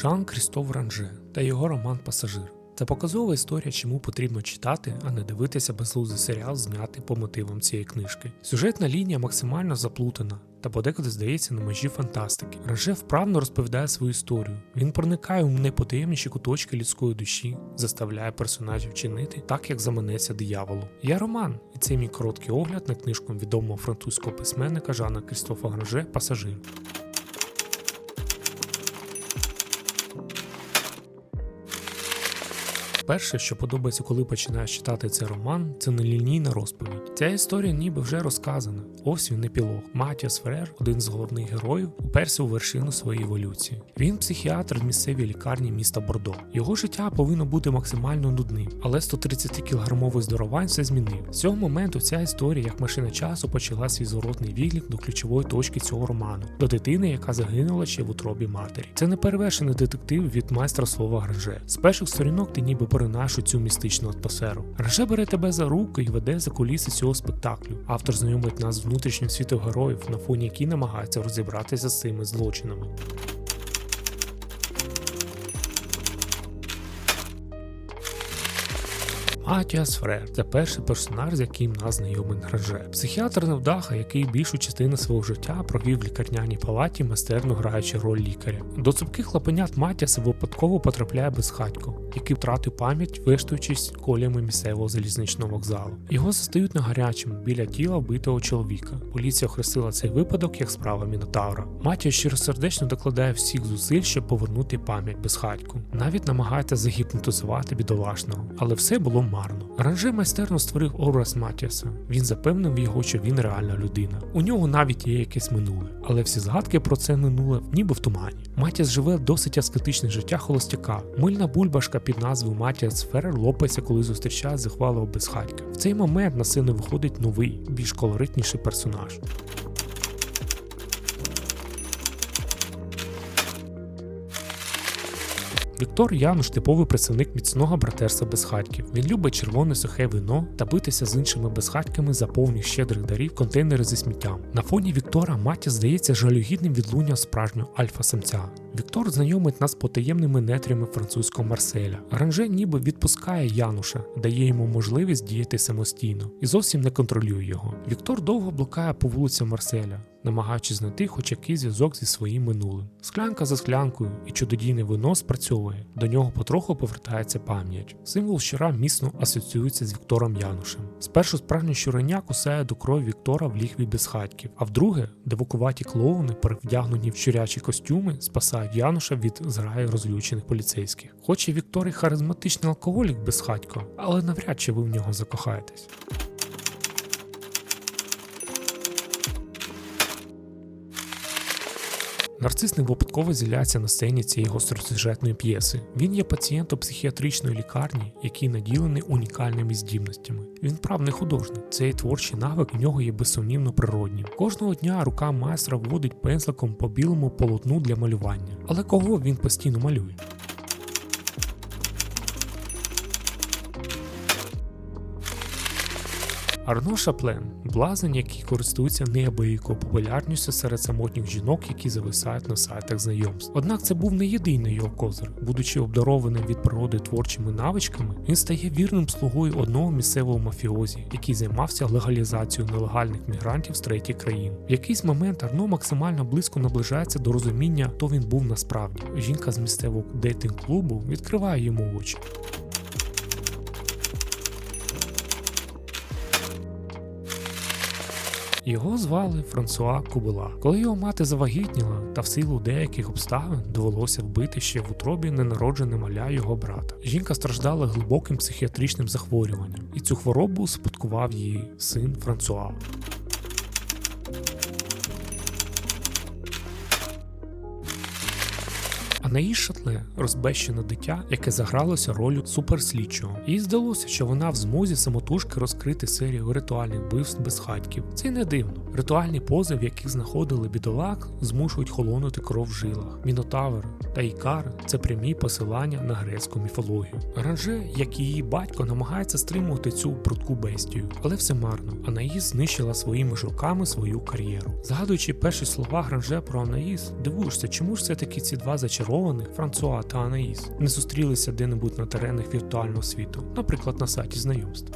Жан Крістоф Ранже та його роман Пасажир. Це показова історія, чому потрібно читати, а не дивитися безглуздий серіал, знятий по мотивам цієї книжки. Сюжетна лінія максимально заплутана та подекуди здається на межі фантастики. Ранже вправно розповідає свою історію. Він проникає у найпотаємніші куточки людської душі, заставляє персонажів чинити так, як заманеться дияволу. Я Роман, і це мій короткий огляд на книжку відомого французького письменника Жана Крістофа Гранже Пасажир. Перше, що подобається, коли починаєш читати цей роман, це нелінійна розповідь. Ця історія ніби вже розказана. Ось він епілог. Матіас Фрер, один з головних героїв, уперся у вершину своєї еволюції. Він психіатр в місцевій лікарні міста Бордо. Його життя повинно бути максимально нудним, але 130 кілограмовий здоровань все змінив. З цього моменту ця історія, як машина часу, почала свій зворотний відлік до ключової точки цього роману, до дитини, яка загинула ще в утробі матері. Це неперевершений детектив від майстра слова Гранже. З перших сторінок ти ніби поринаш нашу цю містичну атмосферу. реже бере тебе за руку і веде за куліси цього спектаклю. Автор знайомить нас з внутрішнім світом героїв, на фоні які намагається розібратися з цими злочинами. Матіас Фрер це перший персонаж, з яким нас знайомий Гранже. Психіатр невдаха, який більшу частину свого життя провів в лікарняній палаті, майстерно граючи роль лікаря. До цупких лапенят Матіаса випадково потрапляє безхатько, який втратив пам'ять, виштуючись колями місцевого залізничного вокзалу. Його застають на гарячому біля тіла вбитого чоловіка. Поліція охрестила цей випадок як справа Мінотавра. Матіас щиросердечно докладає всіх зусиль, щоб повернути пам'ять безхатьку. Навіть намагається загіпнотизувати бідолашного, але все було марно. Ранже майстерно створив образ Матіаса. Він запевнив його, що він реальна людина. У нього навіть є якесь минуле, але всі згадки про це минуле ніби в тумані. Матіас живе досить аскетичне життя холостяка. Мильна бульбашка під назвою Матіас Феррер лопається, коли зустрічає захвалого безхатька. В цей момент на сцену виходить новий, більш колоритніший персонаж. Віктор Януш типовий представник міцного братерства безхатьків. Він любить червоне сухе вино та битися з іншими безхатьками за повні щедрих дарів контейнери зі сміттям. На фоні Віктора Маті здається жалюгідним відлунням справжнього альфа-самця. Віктор знайомить нас потаємними нетрями французького Марселя. Ранже ніби відпускає Януша, дає йому можливість діяти самостійно і зовсім не контролює його. Віктор довго блукає по вулицям Марселя, намагаючись знайти хоч якийсь зв'язок зі своїм минулим. Склянка за склянкою і чудодійне вино спрацьовує. До нього потроху повертається пам'ять. Символ щура міцно асоціюється з Віктором Янушем. Спершу справжнє щуреня кусає до крові Віктора в лігві безхатьків, а вдруге, девокуваті клоуни, перевдягнені в щурячі костюми, спасають Януша від зграї розлючених поліцейських. Хоч і Вікторій харизматичний алкоголік безхатько, але навряд чи ви в нього закохаєтесь. Нарцис не випадково з'являється на сцені цієї гостросюжетної п'єси. Він є пацієнтом психіатричної лікарні, який наділений унікальними здібностями. Він правний художник. Цей творчий навик у нього є безсумнівно природнім. Кожного дня рука майстра вводить пензликом по білому полотну для малювання. Але кого він постійно малює? Арно Шаплен блазень, який користується неабиякою популярністю серед самотніх жінок, які зависають на сайтах знайомств. Однак це був не єдиний його козир. Будучи обдарованим від природи творчими навичками, він стає вірним слугою одного місцевого мафіозі, який займався легалізацією нелегальних мігрантів з третіх країн. В якийсь момент Арно максимально близько наближається до розуміння, хто він був насправді. Жінка з місцевого дейтинг-клубу відкриває йому очі. Його звали Франсуа Кубела. Коли його мати завагітніла, та в силу деяких обставин довелося вбити ще в утробі ненароджене маля його брата. Жінка страждала глибоким психіатричним захворюванням, і цю хворобу спадкував її син Франсуа. Анаїс Шатле розбещене дитя, яке загралося ролю суперслідчого. Їй здалося, що вона в змозі самотужки розкрити серію ритуальних вбивств безхатьків. Це й не дивно. Ритуальні пози, в яких знаходили бідолак, змушують холонути кров в жилах. Мінотавр та Ікар це прямі посилання на грецьку міфологію. Ранже, як і її батько, намагається стримувати цю прудку бестію, але все марно. Анаїс знищила своїми ж руками свою кар'єру. Згадуючи перші слова Гранже про Анаїс, дивуєшся, чому ж все таки ці два зачаровані обдарованих Франсуа та Анаїс не зустрілися де-небудь на теренах віртуального світу, наприклад, на сайті знайомств.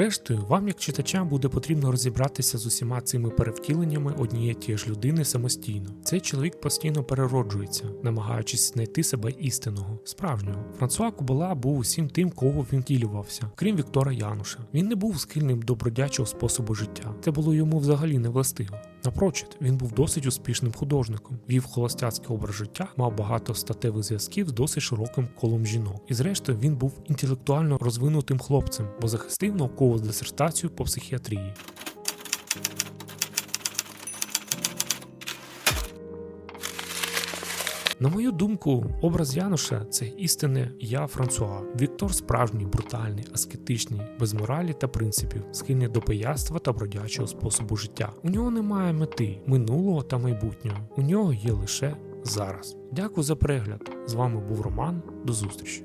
Зрештою, вам, як читачам, буде потрібно розібратися з усіма цими перевтіленнями однієї тієї ж людини самостійно. Цей чоловік постійно перероджується, намагаючись знайти себе істинного, справжнього. Франсуа Кубела був усім тим, кого він втілювався, крім Віктора Януша. Він не був схильним до бродячого способу життя. Це було йому взагалі не властиво. Напрочуд, він був досить успішним художником, вів холостяцький образ життя, мав багато статевих зв'язків з досить широким колом жінок. І зрештою він був інтелектуально розвинутим хлопцем, бо захистив наукову дисертацію по психіатрії. На мою думку, образ Януша це істинне я Франсуа. Віктор справжній, брутальний, аскетичний, без моралі та принципів, схильний до пияцтва та бродячого способу життя. У нього немає мети, минулого та майбутнього. У нього є лише зараз. Дякую за перегляд. З вами був Роман. До зустрічі.